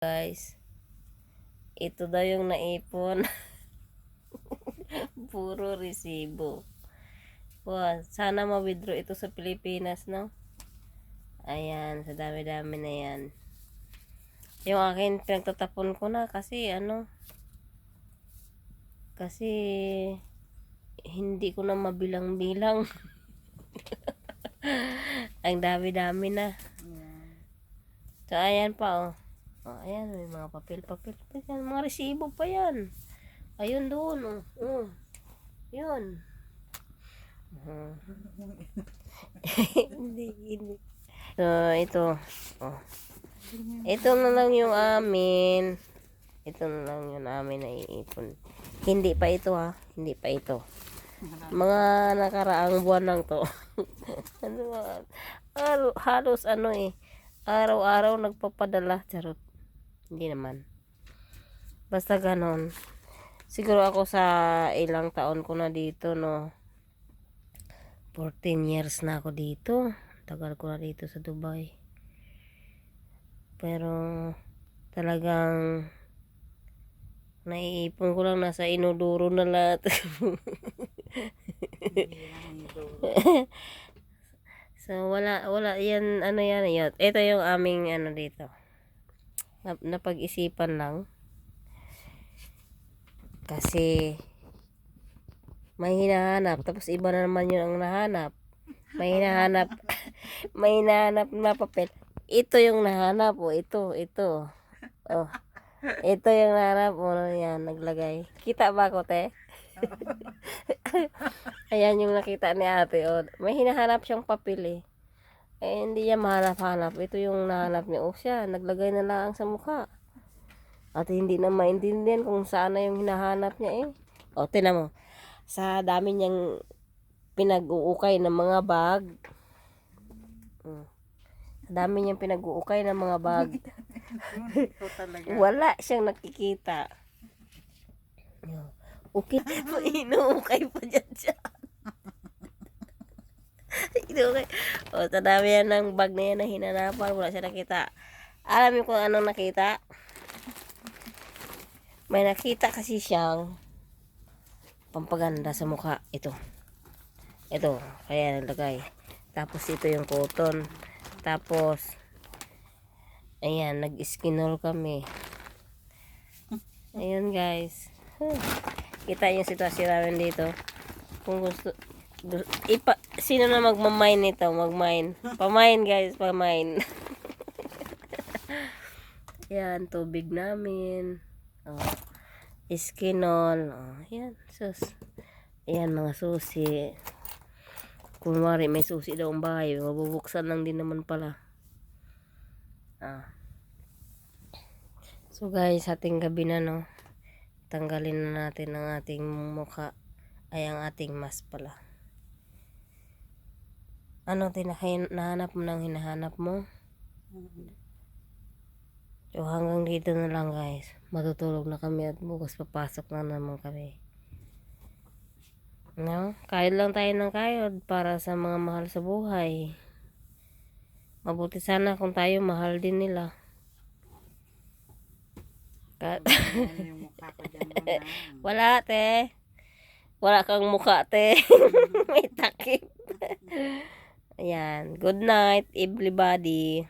guys. Ito daw yung naipon. Puro resibo. Wow, sana ma-withdraw ito sa Pilipinas, no? Ayan, sa dami-dami na yan. Yung akin, pinagtatapon ko na kasi ano, kasi hindi ko na mabilang-bilang. Ang dami-dami na. So, ayan pa, oh. Oh, ayan, may mga papel-papel pa yan. Mga resibo pa yan. Ayun doon, oh. oh. Yun. Oh. hindi, hindi. So, ito. Oh. Ito na lang yung amin. Ito na lang yung amin na iipon. Hindi pa ito ha. Hindi pa ito. Mga nakaraang buwan lang to. ano ba? Halo- halos ano eh. Araw-araw nagpapadala. Charot. Hindi naman. Basta ganon. Siguro ako sa ilang taon ko na dito, no. 14 years na ako dito. Tagal ko na dito sa Dubai. Pero talagang naiipon ko lang nasa inuduro na lahat. so wala wala yan ano yan yun. Ito yung aming ano dito. Nap- napag-isipan lang. Kasi may hinahanap tapos iba na naman yun ang nahanap. May hinahanap may hinahanap na papel. Ito yung nahanap oh, ito, ito. Oh. Ito yung nahanap oh, yan naglagay. Kita ba ko te? Ayan yung nakita ni ate. Oh. May hinahanap siyang papel eh. Eh, hindi niya mahanap-hanap. Ito yung nahanap niya. O siya, naglagay na lang sa mukha. At hindi na maintindihan kung saan na yung hinahanap niya eh. O, tinan mo. Sa dami niyang pinag-uukay ng mga bag. Mm. Sa dami niyang pinag-uukay ng mga bag. Wala siyang nakikita. Okay. Inuukay pa dyan siya. Inuukay. O, sa dami yan ng bag na yan na hinanapan. Wala siya nakita. Alam niyo kung anong nakita? May nakita kasi siyang pampaganda sa mukha. Ito. Ito. Kaya nalagay. Tapos ito yung cotton. Tapos, ayan, nag-skinol kami. Ayun guys. Kita yung sitwasyon namin dito. Kung gusto, gu- ipa, sino na magmamine nito? Magmine. Pamine guys, pamine. yan, tubig namin. Oh. Iskinol. Oh, yan, sus. Ayan, mga susi. Kunwari, may susi daw ang bahay. Mabubuksan lang din naman pala. Ah. So guys, ating gabi na no. Tanggalin na natin ang ating mukha ay ang ating mask pala. Ano tinahin nahanap mo ng hinahanap mo? So hanggang dito na lang guys. Matutulog na kami at bukas papasok na naman kami. No? Kayod lang tayo ng kayod para sa mga mahal sa buhay. Mabuti sana kung tayo mahal din nila. Ka- yung mukha ko dyan muna. Wala, te. Wala kang mukha, te. May takip. Ayan. Good night, everybody.